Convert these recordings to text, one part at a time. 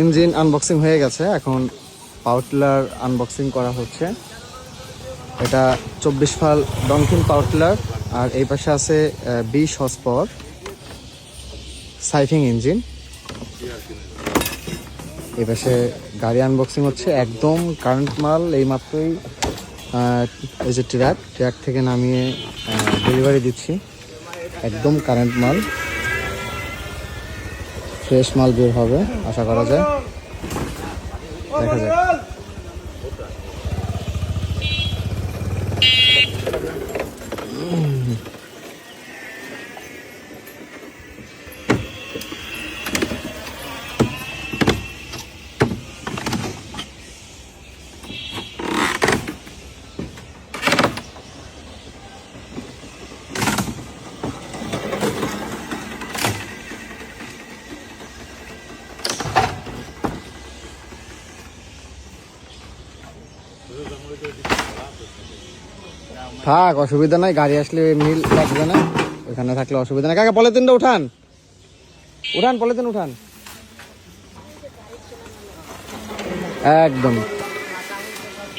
Engine unboxing হয়ে গেছে। এখন পাওয়ার আনবক্সিং করা হচ্ছে। এটা চব্বিশ ফাল ডংকিন পাওয়ার আর এই পাশে আছে বিশ হর্স পাওয়ার সাইফিং ইঞ্জিন এই পাশে গাড়ি আনবক্সিং হচ্ছে। একদম কারেন্ট মাল এই মাত্রই এই যে ট্র্যাক ট্র্যাক থেকে নামিয়ে ডেলিভারি দিচ্ছি। একদম কারেন্ট মাল। ফ্রেশ মাল বের হবে আশা করা যায়। দেখা যাক। থাক, অসুবিধা নাই, গাড়ি আসলে এমনি লাগবে না। ওখানে থাকলে অসুবিধা নাই। কাকা, পলিথিনটা উঠান। উঠান, পলিথিন উঠান। একদম।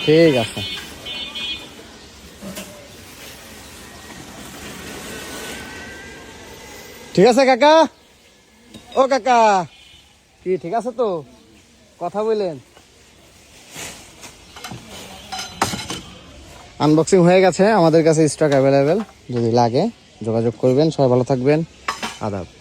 ঠিক আছে। ঠিক আছে, কাকা? ও কাকা, কি, ঠিক আছে তো? কথা বললেন আনবক্সিং হয়ে গেছে। আমাদের কাছে স্টক অ্যাভেলেবেল যদি লাগে, যোগাযোগ করবেন। সবাই ভালো থাকবেন। আদাব।